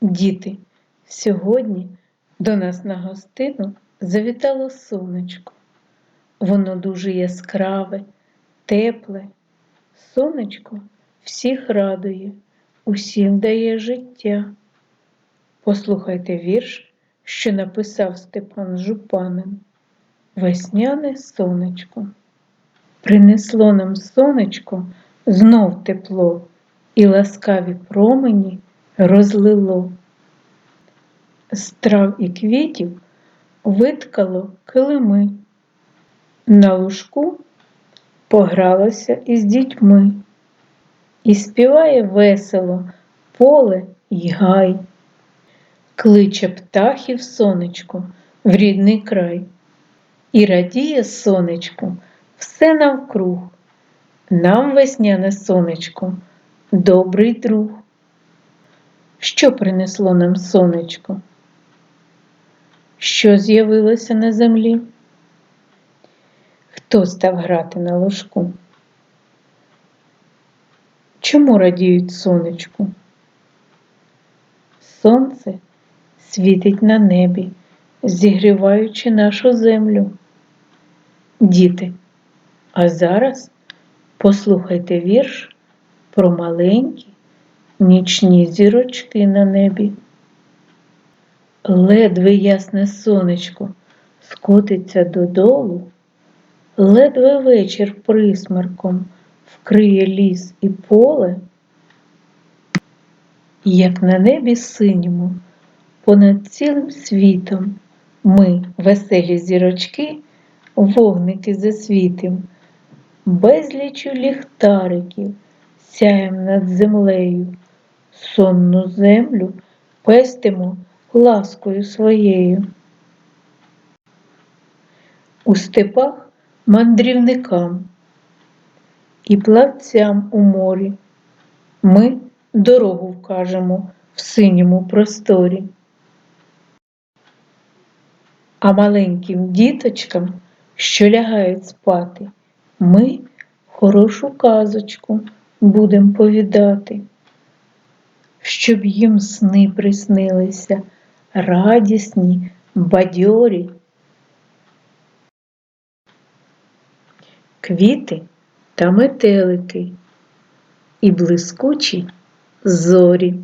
Діти, сьогодні до нас на гостину завітало сонечко. Воно дуже яскраве, тепле. Сонечко всіх радує, усім дає життя. Послухайте вірш, що написав Степан Жупанин. Весняне сонечко. Принесло нам сонечко знов тепло і ласкаві промені розлило. З трав і квітів виткало килими, на лужку погралося із дітьми, і співає весело поле й гай, кличе птахів сонечко в рідний край, і радіє сонечко все навкруг, нам весняне сонечко, добрий друг. Що принесло нам сонечко? Що з'явилося на землі? Хто став грати на ложку? Чому радіють сонечку? Сонце світить на небі, зігріваючи нашу землю. Діти, а зараз послухайте вірш про маленькі нічні зірочки на небі. Ледве ясне сонечко скотиться додолу, ледве вечір присмерком вкриє ліс і поле, як на небі синьому, понад цілим світом ми, веселі зірочки, вогники засвітим, безлічу ліхтариків сяєм над землею, сонну землю пестимо ласкою своєю. У степах мандрівникам і плавцям у морі ми дорогу вкажемо в синьому просторі. А маленьким діточкам, що лягають спати, ми хорошу казочку будем повідати, щоб їм сни приснилися радісні, бадьорі. Квіти та метелики і блискучі зорі.